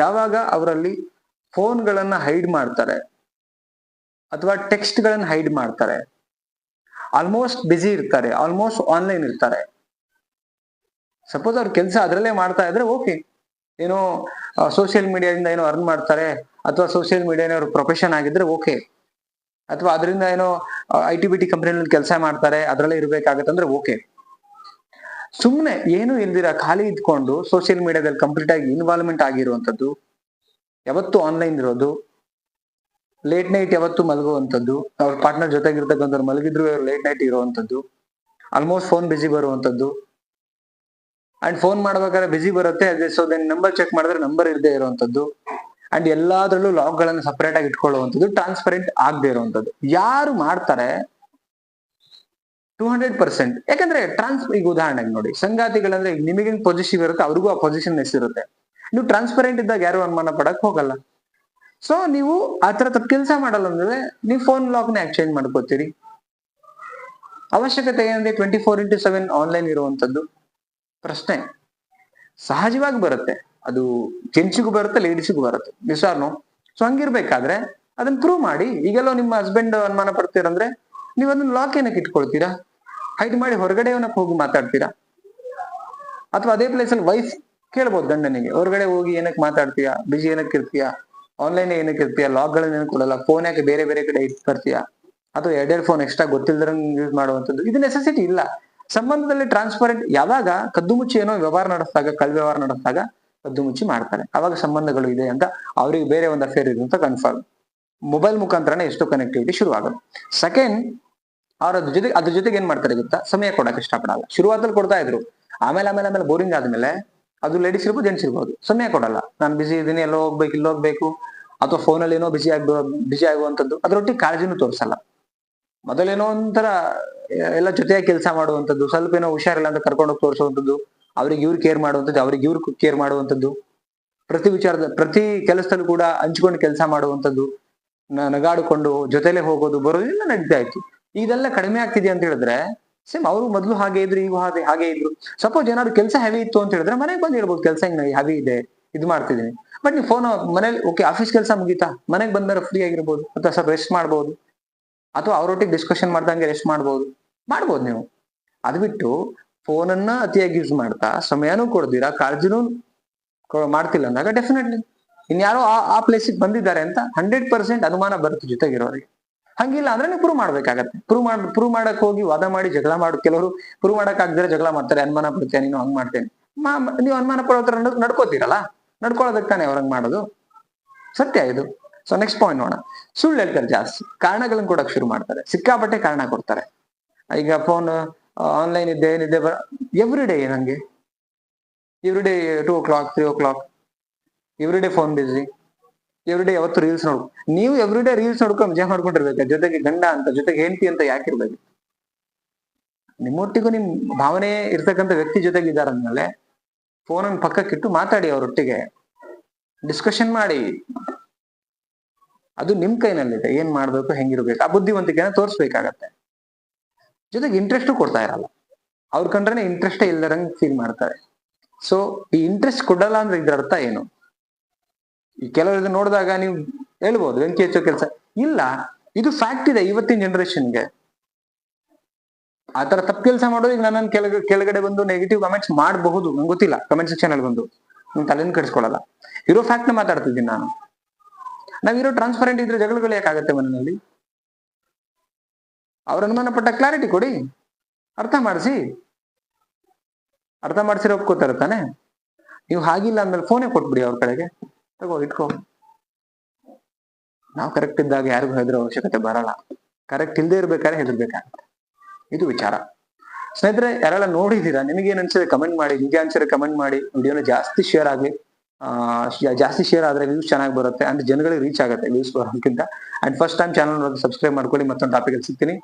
ಯಾವಾಗ ಅವರಲ್ಲಿ ಫೋನ್ಗಳನ್ನ ಹೈಡ್ ಮಾಡ್ತಾರೆ ಅಥವಾ ಟೆಕ್ಸ್ಟ್ ಗಳನ್ನ ಹೈಡ್ ಮಾಡ್ತಾರೆ. ಆಲ್ಮೋಸ್ಟ್ ಬಿಸಿ ಇರ್ತಾರೆ, ಆಲ್ಮೋಸ್ಟ್ ಆನ್ಲೈನ್ ಇರ್ತಾರೆ. ಸಪೋಸ್ ಅವ್ರ ಕೆಲಸ ಅದರಲ್ಲೇ ಮಾಡ್ತಾ ಇದ್ರೆ ಓಕೆ, ಏನೋ ಸೋಷಿಯಲ್ ಮೀಡಿಯಾದಿಂದ ಏನೋ ಅರ್ನ್ ಮಾಡ್ತಾರೆ, ಅಥವಾ ಸೋಷಿಯಲ್ ಮೀಡಿಯಾನೇ ಅವ್ರ ಪ್ರೊಫೆಷನ್ ಆಗಿದ್ರೆ ಓಕೆ. ಅಥವಾ ಅದರಿಂದ ಏನೋ ಐ ಟಿ ಬಿ ಟಿ ಕಂಪ್ನಿನಲ್ಲಿ ಕೆಲಸ ಮಾಡ್ತಾರೆ, ಅದರಲ್ಲೇ ಇರಬೇಕಾಗತ್ತಂದ್ರೆ ಓಕೆ. ಸುಮ್ಮನೆ ಏನು ಇಲ್ದಿರ ಖಾಲಿ ಇದ್ಕೊಂಡು ಸೋಷಿಯಲ್ ಮೀಡಿಯಾದಲ್ಲಿ ಕಂಪ್ಲೀಟ್ ಆಗಿ ಇನ್ವಾಲ್ವ್ಮೆಂಟ್ ಆಗಿರುವಂಥದ್ದು, ಯಾವತ್ತು ಆನ್ಲೈನ್ ಇರೋದು ಲೇಟ್ ನೈಟ್ ಯಾವತ್ತು ಮಲಗುವಂಥದ್ದು, ಅವ್ರ ಪಾರ್ಟ್ನರ್ ಜೊತೆಗಿರ್ತಕ್ಕಂಥವ್ರು ಮಲಗಿದ್ರು ಲೇಟ್ ನೈಟ್ ಇರುವಂಥದ್ದು ಆಲ್ಮೋಸ್ಟ್ ಫೋನ್ ಬಿಸಿ ಬರುವಂಥದ್ದು. ಅಂಡ್ ಫೋನ್ ಮಾಡ್ಬೇಕಾದ್ರೆ ಬಿಸಿ ಬರುತ್ತೆ, ಅದೇ ಸೊ ದೆನ್ ನಂಬರ್ ಚೆಕ್ ಮಾಡಿದ್ರೆ ನಂಬರ್ ಇರದೇ ಇರುವಂಥದ್ದು. ಅಂಡ್ ಎಲ್ಲಾದ್ರಲ್ಲೂ ಲಾಕ್ಗಳನ್ನು ಸಪರೇಟ್ ಆಗಿ ಇಟ್ಕೊಳ್ಳುವಂಥದ್ದು ಟ್ರಾನ್ಸ್ಪರೆಂಟ್ ಆಗದೆ ಇರುವಂಥದ್ದು. ಯಾರು ಮಾಡ್ತಾರೆ ಟೂ ಹಂಡ್ರೆಡ್ ಪರ್ಸೆಂಟ್ ಯಾಕಂದ್ರೆ ಟ್ರಾನ್ಸ್ ಈಗ ಉದಾಹರಣೆಗೆ ನೋಡಿ, ಸಂಗಾತಿಗಳಂದ್ರೆ ನಿಮಗೇನ್ ಪೊಸಿಷನ್ ಇರುತ್ತೆ, ಅವ್ರಿಗೂ ಆ ಪೊಸಿಷನ್ ಇರುತ್ತೆ ನೀವು ಟ್ರಾನ್ಸ್ಪರೆಂಟ್ ಇದ್ದಾಗ ಯಾರು ಅನುಮಾನ ಪಡಕ್ ಹೋಗಲ್ಲ. ಸೊ ನೀವು ಆ ತರ ತಪ್ಪು ಕೆಲಸ ಮಾಡಲ್ಲ ಅಂದ್ರೆ ನೀವು ಫೋನ್ ಲಾಕ್ನ ಎಕ್ಸ್ಚೇಂಜ್ ಮಾಡ್ಕೋತೀರಿ. ಅವಶ್ಯಕತೆ ಏನಂದ್ರೆ twenty four into seven online ಇರುವಂತದ್ದು ಪ್ರಶ್ನೆ, ಸಹಜವಾಗಿ ಬರುತ್ತೆ. ಅದು ಜೆಂಟ್ಸಿಗೂ ಬರುತ್ತೆ ಲೇಡೀಸ್ಗೂ ಬರುತ್ತೆ. ನಿಸಾರ್ನು ಸೊ ಹಂಗಿರ್ಬೇಕಾದ್ರೆ ಅದನ್ನ ಪ್ರೂವ್ ಮಾಡಿ, ಈಗೆಲ್ಲೋ ನಿಮ್ಮ ಹಸ್ಬೆಂಡ್ ಅನುಮಾನ ಪಡ್ತೀರಂದ್ರೆ, ನೀವು ಅದನ್ನ ಲಾಕ್ ಏನಕ್ಕೆ ಇಟ್ಕೊಳ್ತೀರಾ? ಹೈಡ್ ಮಾಡಿ ಹೊರಗಡೆ ಏನಕ್ಕೆ ಹೋಗಿ ಮಾತಾಡ್ತೀರಾ? ಅಥವಾ ಅದೇ ಪ್ಲೇಸ್ ಅಲ್ಲಿ ವೈಫ್ ಕೇಳ್ಬೋದು ಗಂಡನಿಗೆ, ಹೊರಗಡೆ ಹೋಗಿ ಏನಕ್ಕೆ ಮಾತಾಡ್ತೀಯಾ? ಬಿಜಿ ಏನಕ್ಕೆ ಇರ್ತೀಯ? ಆನ್ಲೈನ್ ಏನಕ್ಕೆ ಇರ್ತೀಯಾ? ಲಾಕ್ ಗಳನ್ನ ಏನಕ್ಕೆ ಕೊಡಲ್ಲ? ಫೋನ್ ಯಾಕೆ ಬೇರೆ ಬೇರೆ ಕಡೆ ಇಟ್ ಬರ್ತೀಯಾ ಅಥವಾ ಎರಡೆರಡು ಫೋನ್ ಎಕ್ಸ್ಟ್ರಾ ಗೊತ್ತಿಲ್ದಂಗೆ ಯೂಸ್ ಮಾಡುವಂಥದ್ದು? ಇದು ನೆಸೆಸಿಟಿ ಇಲ್ಲ. ಸಂಬಂಧದಲ್ಲಿ ಟ್ರಾನ್ಸ್ಪರೆಂಟ್ ಯಾವಾಗ ಕದ್ದು ಮುಚ್ಚಿ ಏನೋ ವ್ಯವಹಾರ ನಡೆಸಿದಾಗ, ಕಳ್ ವ್ಯವಹಾರ ನಡೆಸಿದಾಗ ಕದ್ದು ಮುಚ್ಚಿ ಮಾಡ್ತಾರೆ. ಅವಾಗ ಸಂಬಂಧಗಳು ಇದೆ ಅಂತ ಅವ್ರಿಗೆ ಬೇರೆ ಒಂದು ಅಫೇರ್ ಇದೆ ಅಂತ ಕನ್ಫರ್ಮ್ ಮೊಬೈಲ್ ಮುಖಾಂತರನೇ ಎಷ್ಟು ಕನೆಕ್ಟಿವಿಟಿ ಶುರು ಆಗುತ್ತೆ ಸೆಕೆಂಡ್ ಅವ್ರ ಅದ್ರ ಜೊತೆಗೆ ಅದ್ರ ಜೊತೆಗೆ ಏನ್ ಮಾಡ್ತಾರೆ ಗೊತ್ತಾ? ಸಮಯ ಕೊಡಕ್ಕೆ ಇಷ್ಟಪಡಲ್ಲ. ಶುರುವಾತಲ್ಲಿ ಕೊಡ್ತಾ ಇದ್ರು. ಆಮೇಲೆ ಆಮೇಲೆ ಆಮೇಲೆ ಬೋರಿಂಗ್ ಆದ್ಮೇಲೆ ಅದು ಲೇಡೀಸ್ ಇರ್ಬೋದು ಜೆಂಟ್ಸ್ ಇರ್ಬೋದು. ಸಮಯ ಕೊಡಲ್ಲ. ನಾನು ಬಿಸಿ ಇದ್ದೀನಿ, ಎಲ್ಲೋ ಹೋಗ್ಬೇಕು, ಇಲ್ಲಿ ಹೋಗ್ಬೇಕು, ಅಥವಾ ಫೋನಲ್ಲಿ ಏನೋ ಬಿಸಿ ಆಗ ಬಿಸಿ ಆಗುವಂಥದ್ದು. ಅದರೊಟ್ಟಿಗೆ ಕಾಳಜಿನೂ ತೋರಿಸಲ್ಲ. ಮೊದಲೇನೋ ಒಂಥರ, ಎಲ್ಲ ಜೊತೆಯಾಗಿ ಕೆಲಸ ಮಾಡುವಂಥದ್ದು, ಸ್ವಲ್ಪ ಏನೋ ಹುಷಾರಿಲ್ಲ ಅಂತ ಕರ್ಕೊಂಡು ಹೋಗಿ ತೋರಿಸುವಂಥದ್ದು, ಅವ್ರಿಗೆ ಇವ್ರು ಕೇರ್ ಮಾಡುವಂಥದ್ದು, ಅವ್ರಿಗೆ ಇವ್ರು ಕೇರ್ ಮಾಡುವಂಥದ್ದು, ಪ್ರತಿ ವಿಚಾರದ, ಪ್ರತಿ ಕೆಲಸದಲ್ಲೂ ಕೂಡ ಹಂಚ್ಕೊಂಡು ಕೆಲಸ ಮಾಡುವಂಥದ್ದು ನಗಾಡಿಕೊಂಡು ಜೊತೆಲೆ ಹೋಗೋದು ಬರೋದಿಲ್ಲ ನಡೀತಾ ಇತ್ತು. ಇದೆಲ್ಲ ಕಡಿಮೆ ಆಗ್ತಿದೆ ಅಂತ ಹೇಳಿದ್ರೆ, ಸೇಮ್ ಅವರು ಮೊದಲು ಹಾಗೆ ಇದ್ರು, ಈಗ ಹಾಗೆ ಹಾಗೆ ಇದ್ರು. ಸಪೋಸ್ ಏನಾದ್ರು ಕೆಲಸ ಹೆವಿ ಇತ್ತು ಅಂತ ಹೇಳಿದ್ರೆ ಮನೆಗೆ ಬಂದು ಹೇಳ್ಬೋದು, ಕೆಲಸ ಹಿಂಗ್ ಹೆವಿ ಇದೆ, ಇದು ಮಾಡ್ತಿದ್ದೀನಿ. ಬಟ್ ನೀವು ಫೋನ್ ಮನೇಲಿ ಓಕೆ ಆಫೀಸ್ ಕೆಲಸ ಮುಗೀತಾ? ಮನೆಗೆ ಬಂದರೆ ಫ್ರೀ ಆಗಿರ್ಬೋದು, ಅಥವಾ ಸ್ವಲ್ಪ ರೆಸ್ಟ್ ಮಾಡ್ಬೋದು. ಅಥವಾ ಅವರೊಟ್ಟಿಗೆ ಡಿಸ್ಕಷನ್ ಮಾಡ್ದಂಗೆ ರೆಸ್ಟ್ ಮಾಡ್ಬೋದು. ಮಾಡ್ಬೋದು ನೀವು. ಅದು ಬಿಟ್ಟು ಫೋನನ್ನ ಅತಿಯಾಗಿ ಯೂಸ್ ಮಾಡ್ತಾ, ಸಮಯನೂ ಕೊಡ್ದಿರಾ ಕಾಳಜಿನೂ ಮಾಡ್ತಿಲ್ಲ ಅಂದಾಗ ಡೆಫಿನೆಟ್ಲಿ ಇನ್ಯಾರೋ ಆ ಆ ಪ್ಲೇಸಿಗೆ ಬಂದಿದ್ದಾರೆ ಅಂತ ಹಂಡ್ರೆಡ್ ಪರ್ಸೆಂಟ್ ಅನುಮಾನ ಬರುತ್ತೆ ಜೊತೆಗಿರೋರಿಗೆ. ಹಂಗಿಲ್ಲ ಅಂದ್ರೆ ನೀವು ಪ್ರೂವ್ ಮಾಡ್ಬೇಕಾಗತ್ತೆ. ಪ್ರೂವ್ ಮಾಡ್ ಪ್ರೂವ್ ಮಾಡಕ್ ಹೋಗಿ ವಾದ ಮಾಡಿ ಜಗಳ ಮಾಡು. ಕೆಲವರು ಪ್ರೂವ್ ಮಾಡಕ್ ಆಗದ್ರೆ ಜಗಳ ಮಾಡ್ತಾರೆ. ಅನುಮಾನ ಪಡ್ತೀಯ ನೀನು ಹಂಗ್ ಮಾಡ್ತೇನೆ. ಮಾ, ನೀವು ಅನುಮಾನ ಪಡೋ ತರ ನಡ್- ನಡ್ಕೋತೀರಲ್ಲ? ನಡ್ಕೊಳ್ಳೋದಕ್ಕೆ ತಾನೇ ಅವ್ರಂಗ್ ಮಾಡೋದು? ಸತ್ಯ ಇದು. ಸೊ ನೆಕ್ಸ್ಟ್ ಪಾಯಿಂಟ್ ನೋಡೋಣ. ಸುಳ್ಳು ಹೇಳ್ತಾರೆ ಜಾಸ್ತಿ. ಕಾರಣಗಳನ್ನ ಕೊಡಕ್ ಶುರು ಮಾಡ್ತಾರೆ. ಸಿಕ್ಕಾಪಟ್ಟೆ ಕಾರಣ ಕೊಡ್ತಾರೆ. ಈಗ ಫೋನ್ ಆನ್ಲೈನ್ ಇದ್ದೆ ಏನಿದೆ ಎವ್ರಿ ಡೇ ನಂಗೆ every day two o'clock three o'clock every day phone busy every day ಯಾವತ್ತು ರೀಲ್ಸ್ ನೋಡ್. ನೀವು ಎವ್ರಿ ಡೇ ರೀಲ್ಸ್ ನೋಡ್ಕೊಂಡು ಮಜಾ ಮಾಡ್ಕೊಂಡಿರ್ಬೇಕು. ಜೊತೆಗೆ ಗಂಡ ಅಂತ, ಜೊತೆಗೆ ಹೆಂಡತಿ ಅಂತ ಯಾಕಿರ್ಬೇಕು ನಿಮ್ಮೊಟ್ಟಿಗೂ ನಿಮ್ ಭಾವನೆ ಇರ್ತಕ್ಕಂಥ ವ್ಯಕ್ತಿ ಜೊತೆಗೆ ಇದ್ದಾರಂದ್ಮೇಲೆ ಫೋನ್ ಅನ್ನು ಪಕ್ಕಕ್ಕಿಟ್ಟು ಮಾತಾಡಿ ಅವರೊಟ್ಟಿಗೆ. ಡಿಸ್ಕಷನ್ ಮಾಡಿ. ಅದು ನಿಮ್ ಕೈನಲ್ಲಿದೆ. ಏನ್ ಮಾಡ್ಬೇಕು, ಹೆಂಗಿರ್ಬೇಕು? ಆ ಬುದ್ಧಿವಂತಿಕೆನ ತೋರಿಸ್ಬೇಕಾಗತ್ತೆ. ಜೊತೆಗೆ ಇಂಟ್ರೆಸ್ಟು ಕೊಡ್ತಾ ಇರಲ್ಲ. ಅವ್ರ ಕಂಡ್ರೆ ಇಂಟ್ರೆಸ್ಟೇ ಇಲ್ಲದಂಗೆ ಫೀಲ್ ಮಾಡ್ತಾರೆ. ಸೊ ಈ ಇಂಟ್ರೆಸ್ಟ್ ಕೊಡಲ್ಲ ಅಂದ್ರೆ ಇದ್ರ ಅರ್ಥ ಏನು? ಈ ಕೆಲವರು ನೋಡಿದಾಗ ನೀವು ಹೇಳ್ಬೋದು, ಬೆಂಕಿ ಹೆಚ್ಚೋ ಕೆಲಸ. ಇಲ್ಲ, ಇದು ಫ್ಯಾಕ್ಟ್ ಇದೆ ಇವತ್ತಿನ ಜನರೇಷನ್ಗೆ ಆ ತರ ತಪ್ಪು ಕೆಲಸ ಮಾಡೋದು ಈಗ ನನ್ನ ಕೆಳಗ, ಕೆಳಗಡೆ ಬಂದು ನೆಗೆಟಿವ್ ಕಮೆಂಟ್ಸ್ ಮಾಡಬಹುದು, ನಂಗೆ ಗೊತ್ತಿಲ್ಲ ಕಮೆಂಟ್ ಸೆಕ್ಷನ್ ಅಲ್ಲಿ ಬಂದು. ನಿಮ್ ತಲೆನ ಕೆಡಿಸ್ಕೊಳ್ಳಲ್ಲ. ಇರೋ ಫ್ಯಾಕ್ಟ್ನ ಮಾತಾಡ್ತಿದ್ದೀನಿ ನಾನು. ನಾವಿರೋ ಟ್ರಾನ್ಸ್ಪರೆಂಟ್ ಇದ್ರೆ ಜಗಳಗಳು ಯಾಕಾಗತ್ತೆ ಮನೆಯಲ್ಲಿ ಅವ್ರ ಅನುಮಾನ ಪಟ್ಟ ಕ್ಲಾರಿಟಿ ಕೊಡಿ. ಅರ್ಥ ಮಾಡಿಸಿ. ಅರ್ಥ ಮಾಡಿಸಿರೋ ಒಪ್ಕೋತಾರೆ ತಾನೆ. ನೀವು ಹಾಗಿಲ್ಲ ಅಂದ್ಮೇಲೆ ಫೋನೇ ಕೊಟ್ಬಿಡಿ ಅವ್ರ ಕಡೆಗೆ. ತಗೋ, ಇಟ್ಕೋ. ನಾವು ಕರೆಕ್ಟ್ ಇದ್ದಾಗ ಯಾರಿಗೂ ಹೆದರೋ ಅವಶ್ಯಕತೆ ಬರಲ್ಲ. ಕರೆಕ್ಟ್ ಇಲ್ಲದೆ ಇರ್ಬೇಕಾದ್ರೆ ಹೆದರ್ಬೇಕಾಗತ್ತೆ. ಇದು ವಿಚಾರ. ಸ್ನೇಹಿತರೆ, ಯಾರೆಲ್ಲ ನೋಡಿದೀರಾ ನಿಮಗೇನು ಅನ್ಸಿದೆ ಕಮೆಂಟ್ ಮಾಡಿ, ನಿಮಗೆ ಅನ್ಸಿದ್ರೆ ಕಮೆಂಟ್ ಮಾಡಿ. ವಿಡಿಯೋನ ಜಾಸ್ತಿ ಶೇರ್ ಆಗಲಿ ಜಾಸ್ತಿ ಶೇರ್ ಆದ್ರೆ ವ್ಯೂಸ್ ಚೆನ್ನಾಗಿ ಬರುತ್ತೆ ಅಂದ್ರೆ ಜನಗಳಿಗೆ ರೀಚ್ ಆಗುತ್ತೆ ವ್ಯೂಸ್ ಬರೋದಕ್ಕಿಂತ and first time channel subscribe ಮಾಡ್ಕೊಳ್ಳಿ. ಮತ್ತೊಂದು ಟಾಪಿಕ್ ಸಿಗ್ತೀನಿ.